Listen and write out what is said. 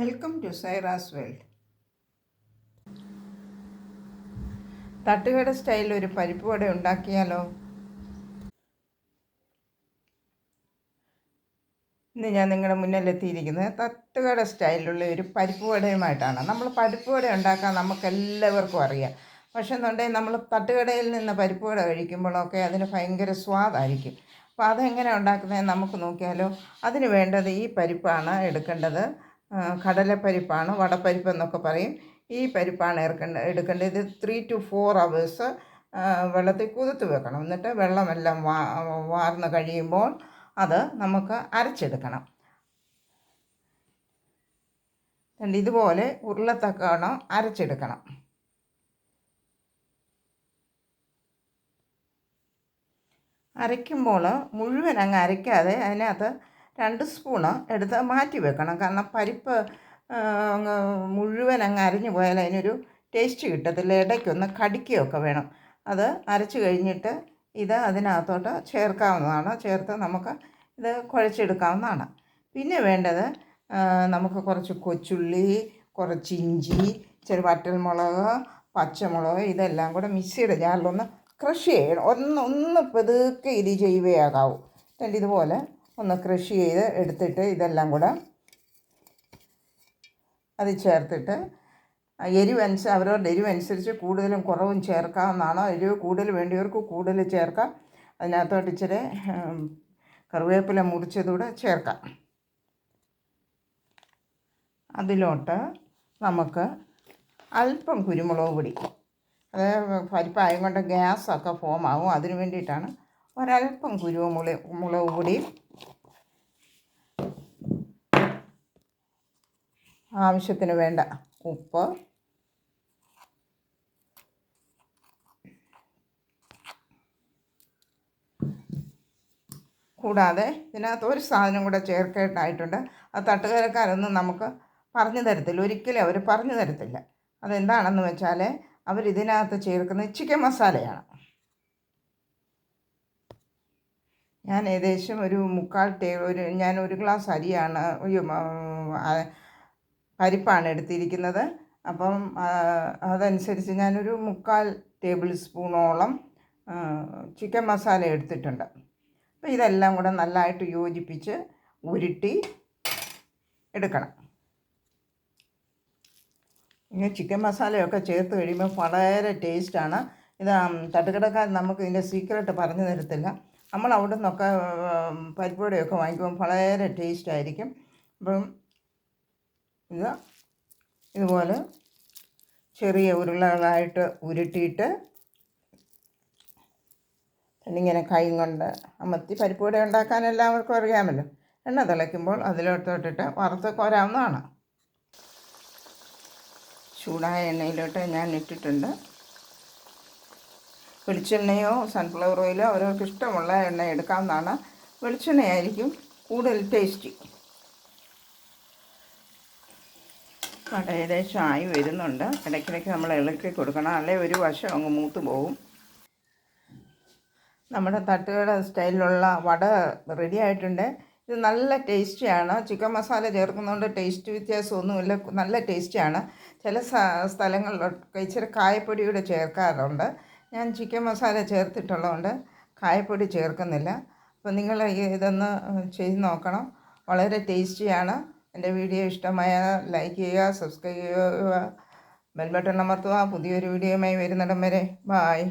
Welcome to സൈറാസ് world. തട്ടുകട സ്റ്റൈലിൽ ഒരു പരിപ്പ് വട ഉണ്ടാക്കിയാലോ? ഇന്ന് ഞാൻ നിങ്ങളുടെ മുന്നിലെത്തിയിരിക്കുന്നത് തട്ടുകട സ്റ്റൈലിലുള്ള ഒരു പരിപ്പ് വടയുമായിട്ടാണ്. നമ്മൾ പരിപ്പ് വട ഉണ്ടാക്കാൻ നമുക്ക് എല്ലാവർക്കും അറിയാം. പക്ഷേ എന്നുണ്ടെങ്കിൽ നമ്മൾ തട്ടുകടയിൽ നിന്ന് പരിപ്പ് വട കഴിക്കുമ്പോഴൊക്കെ അതിന് ഭയങ്കര സ്വാദായിരിക്കും. അപ്പോൾ അതെങ്ങനെ ഉണ്ടാക്കുന്നത് നമുക്ക് നോക്കിയാലോ. അതിന് വേണ്ടത് ഈ പരിപ്പാണ് എടുക്കേണ്ടത്. കടലപ്പരിപ്പാണ് വടപ്പരിപ്പ് എന്നൊക്കെ പറയും. ഈ പരിപ്പാണ് ഇറക്കേണ്ട എടുക്കേണ്ടത്. ഇത് ത്രീ ടു ഫോർ അവേഴ്സ് വെള്ളത്തിൽ കുതിർത്ത് വെക്കണം. എന്നിട്ട് വെള്ളമെല്ലാം വാ വാർന്ന് കഴിയുമ്പോൾ അത് നമുക്ക് അരച്ചെടുക്കണം. ഇതുപോലെ ഉരുളത്തക്കണം അരച്ചെടുക്കണം. അരയ്ക്കുമ്പോൾ മുഴുവൻ അങ്ങ് അരയ്ക്കാതെ അതിനകത്ത് രണ്ട് സ്പൂണ് എടുത്ത് മാറ്റി വെക്കണം. കാരണം പരിപ്പ് അങ്ങ് മുഴുവൻ അങ്ങ് അരിഞ്ഞു പോയാൽ അതിനൊരു ടേസ്റ്റ് കിട്ടത്തില്ല. ഇടയ്ക്കൊന്ന് കടിക്കുകയൊക്കെ വേണം. അത് അരച്ച് കഴിഞ്ഞിട്ട് ഇത് അതിനകത്തോട്ട് ചേർക്കാവുന്നതാണ്. ചേർത്ത് നമുക്ക് ഇത് കുഴച്ചെടുക്കാവുന്നതാണ്. പിന്നെ വേണ്ടത് നമുക്ക് കുറച്ച് കൊച്ചുള്ളി കുറച്ച് ഇഞ്ചി ചെറു വറ്റൽമുളക് പച്ചമുളക് ഇതെല്ലാം കൂടെ മിക്സിയുടെ ജാറിലൊന്ന് ക്രഷ് ചെയ്യണം. ഒന്ന് ഒന്ന് പതുക്കെ ഇത് ചെയ്യുകയാകാവൂ. എന്നിട്ട് ഇതുപോലെ ഒന്ന് ക്രഷ് ചെയ്ത് എടുത്തിട്ട് ഇതെല്ലാം കൂടെ അത് ചേർത്തിട്ട് ആ എരിവ് അനുസരിച്ച് അവരവരുടെ എരിവ് അനുസരിച്ച് കൂടുതലും കുറവും ചേർക്കാവുന്നതാണ്. എരിവ് കൂടുതൽ വേണ്ടിയവർക്ക് കൂടുതൽ ചേർക്കാം. അതിനകത്തോട്ട് ഇച്ചിരി കറിവേപ്പില മുറിച്ചതുകൂടെ ചേർക്കാം. അതിലോട്ട് നമുക്ക് അല്പം കുരുമുളക് പൊടി. അത് പരിപ്പായം കൊണ്ട് ഗ്യാസൊക്കെ ഫോം ആകും അതിന് വേണ്ടിയിട്ടാണ് ഒരല്പം കുരുമുളക് മുളക് പൊടി ആവശ്യത്തിന് വേണ്ട ഉപ്പ്. കൂടാതെ ഇതിനകത്ത് ഒരു സാധനം കൂടെ ചേർക്കേണ്ടതായിട്ടുണ്ട്. അത് തട്ടുകരക്കാരൊന്നും നമുക്ക് പറഞ്ഞു തരത്തില്ല. ഒരിക്കലും അവർ പറഞ്ഞു തരത്തില്ല. അതെന്താണെന്ന് വെച്ചാൽ അവർ ഇതിനകത്ത് ചേർക്കുന്നത് ചിക്കൻ മസാലയാണ്. ഞാൻ ഏകദേശം ഒരു മുക്കാൽ ടേ ഒരു ഞാൻ ഒരു ഗ്ലാസ് അരിയാണ് ആ, പരിപ്പാണ് എടുത്തിരിക്കുന്നത്. അപ്പം അതനുസരിച്ച് ഞാനൊരു മുക്കാൽ ടേബിൾ സ്പൂണോളം ചിക്കൻ മസാല എടുത്തിട്ടുണ്ട്. അപ്പോൾ ഇതെല്ലാം കൂടെ നല്ലതായിട്ട് യോജിപ്പിച്ച് ഉരുട്ടി എടുക്കണം. ഇങ്ങനെ ചിക്കൻ മസാലയൊക്കെ ചേർത്ത് കഴിയുമ്പോൾ വളരെ ടേസ്റ്റാണ്. ഇത് തട്ടുകടക്കാർ നമുക്ക് ഇതിന്റെ സീക്രട്ട് പറഞ്ഞു തരത്തില്ല. നമ്മൾ അവിടെ നിന്നൊക്കെ പരിപ്പുവടയൊക്കെ വാങ്ങിക്കുമ്പോൾ വളരെ ടേസ്റ്റായിരിക്കും. അപ്പം ഇത് ഇതുപോലെ ചെറിയ ഉരുളകളായിട്ട് ഉരുട്ടിയിട്ട് ഇങ്ങനെ കൈ കൊണ്ട് അമർത്തി പരിപ്പൂട ഉണ്ടാക്കാൻ എല്ലാവർക്കും അറിയാമല്ലോ. എണ്ണ തിളയ്ക്കുമ്പോൾ അതിലോട്ടോട്ടിട്ട് വറുത്ത് കോരാവുന്നതാണ്. ചൂടായ എണ്ണയിലോട്ട് ഞാൻ ഇട്ടിട്ടുണ്ട്. വെളിച്ചെണ്ണയോ സൺഫ്ലവർ ഓയിലോ അവരവർക്ക് ഇഷ്ടമുള്ള എണ്ണ എടുക്കാവുന്നതാണ്. വെളിച്ചെണ്ണയായിരിക്കും കൂടുതൽ ടേസ്റ്റി വട ഏകദേശം ആയി വരുന്നുണ്ട്. ഇടയ്ക്കിടയ്ക്ക് നമ്മൾ ഇളക്കി കൊടുക്കണം. അല്ലെങ്കിൽ ഒരു വശം അങ്ങ് മൂത്ത് പോകും നമ്മുടെ തട്ടുകട സ്റ്റൈലിലുള്ള വട റെഡി ആയിട്ടുണ്ട്. ഇത് നല്ല ടേസ്റ്റിയാണ് ചിക്കൻ മസാല ചേർക്കുന്നതുകൊണ്ട് ടേസ്റ്റ് വ്യത്യാസമൊന്നുമില്ല. നല്ല ടേസ്റ്റിയാണ് ചില സ്ഥലങ്ങളിലൊക്കെ ഇച്ചിരി കായപ്പൊടിയൂടെ ചേർക്കാറുണ്ട്. ഞാൻ ചിക്കൻ മസാല ചേർത്തിട്ടുള്ളതുകൊണ്ട് കായപ്പൊടി ചേർക്കുന്നില്ല. അപ്പോൾ നിങ്ങൾ ഇതൊന്ന് ചെയ്ത് നോക്കണം. വളരെ ടേസ്റ്റിയാണ് എന്റെ വീഡിയോ ഇഷ്ടമായ ലൈക്ക് ചെയ്യുക സബ്സ്ക്രൈബ് ചെയ്യുക ബെൽബട്ടൺ അമർത്തുക. പുതിയൊരു വീഡിയോയുമായി വരുന്നിടം വരെ. ബായ്